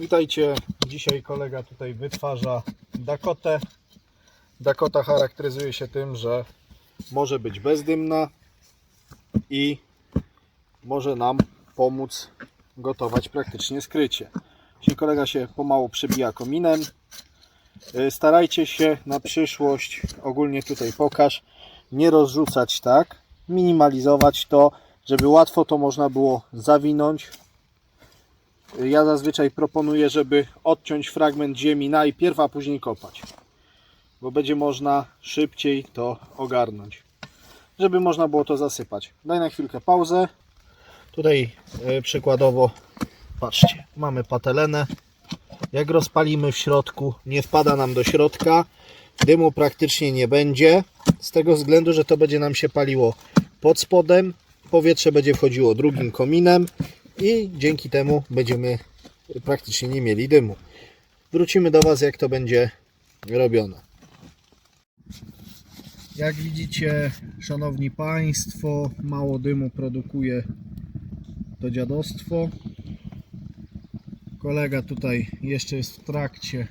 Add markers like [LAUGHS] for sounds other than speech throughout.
Witajcie. Dzisiaj kolega tutaj wytwarza Dakotę. Dakota charakteryzuje się tym, że może być bezdymna i może nam pomóc gotować praktycznie skrycie. Dzisiaj kolega się pomału przebija kominem. Y, Starajcie się na przyszłość, ogólnie tutaj pokaż, nie rozrzucać tak, minimalizować to, żeby łatwo to można było zawinąć. Ja zazwyczaj proponuję, żeby odciąć fragment ziemi najpierw, a później kopać. Bo będzie można szybciej to ogarnąć. Żeby można było to zasypać. Daj na chwilkę pauzę. Tutaj e, przykładowo, patrzcie, mamy patelenę. Jak rozpalimy w środku, nie wpada nam do środka. Dymu praktycznie nie będzie. Z tego względu, że to będzie nam się paliło pod spodem. Powietrze będzie wchodziło drugim kominem i dzięki temu będziemy praktycznie nie mieli dymu. Wrócimy do Was, jak to będzie robione. Jak widzicie, szanowni Państwo, mało dymu produkuje to dziadostwo. Kolega tutaj jeszcze jest w trakcie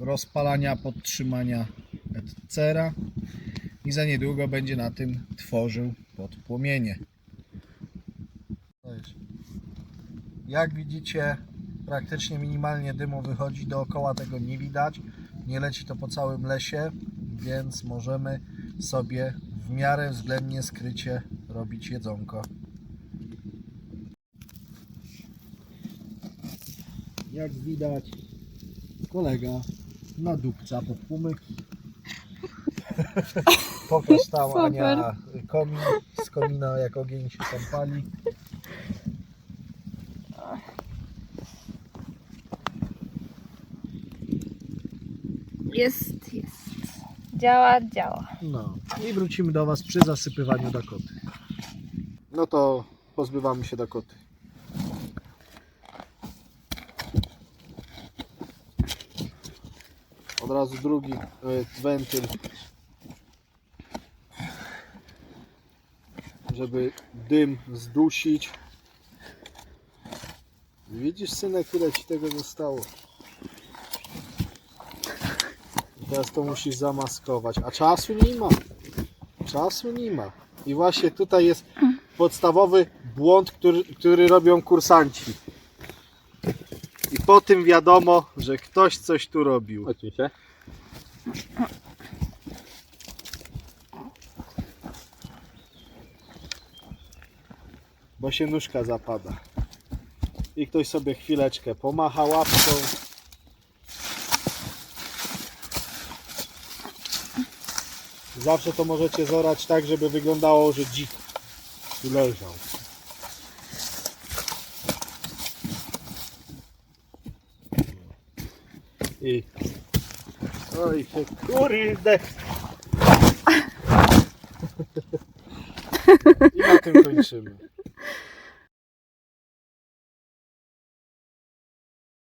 rozpalania, podtrzymania etc. I za niedługo będzie na tym tworzył pod Jak widzicie, praktycznie minimalnie dymu wychodzi, dookoła tego nie widać. Nie leci to po całym lesie, więc możemy sobie w miarę względnie skrycie robić jedzonko. Jak widać, kolega nadupca pod płomyki. [LAUGHS] Pokaż tam Super. Ania komin, z komina jak ogień się tam pali. Jest, jest. Działa, działa. No i wrócimy do Was przy zasypywaniu Dakoty. No to pozbywamy się Dakoty. Od razu drugi e, wentyl, żeby dym zdusić. Widzisz synek, ile Ci tego zostało? Teraz to musisz zamaskować, a czasu nie ma. Czasu nie ma. I właśnie tutaj jest podstawowy błąd, który, który robią kursanci. I po tym wiadomo, że ktoś coś tu robił. Oczywiście. bo się nóżka zapada. I ktoś sobie chwileczkę pomacha łapką. Zawsze to możecie zorać tak, żeby wyglądało, że dzik tu leżał. I... Oj, się kurde! I na tym kończymy.